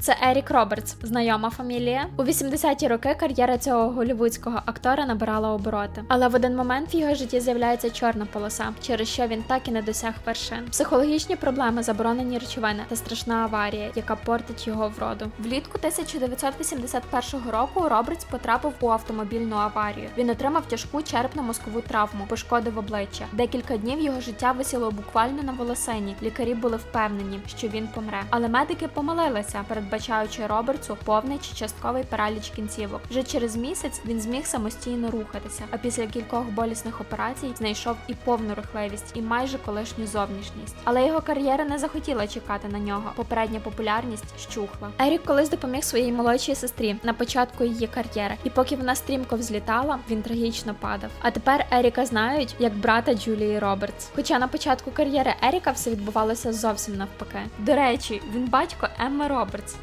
Це Ерік Робертс, знайома фамілія. У 80-ті роки кар'єра цього голівудського актора набирала обороти. Але в один момент в його житті з'являється чорна полоса, через що він так і не досяг вершин. Психологічні проблеми, заборонені речовини та страшна аварія, яка портить його вроду. Влітку 1981 року Робертс потрапив у автомобільну аварію. Він отримав тяжку черепно-мозкову травму, пошкодив обличчя. Декілька днів його життя висіло буквально на волосині. Лікарі були впевнені, що він помре. Але медики помилилися, передбачаючи Робертсу повний чи частковий параліч кінцівок. Вже через місяць він зміг самостійно рухатися. А після кількох болісних операцій знайшов і повну рухливість, і майже колишню зовнішність. Але його кар'єра не захотіла чекати на нього. Попередня популярність щухла. Ерік колись допоміг своїй молодшій сестрі на початку її кар'єри, і поки вона стрімко взлітала, він трагічно падав. А тепер Еріка знають як брата Джулії Робертс. Хоча на початку кар'єри Еріка все відбувалося зовсім навпаки. До речі, він батько Емми Робертс.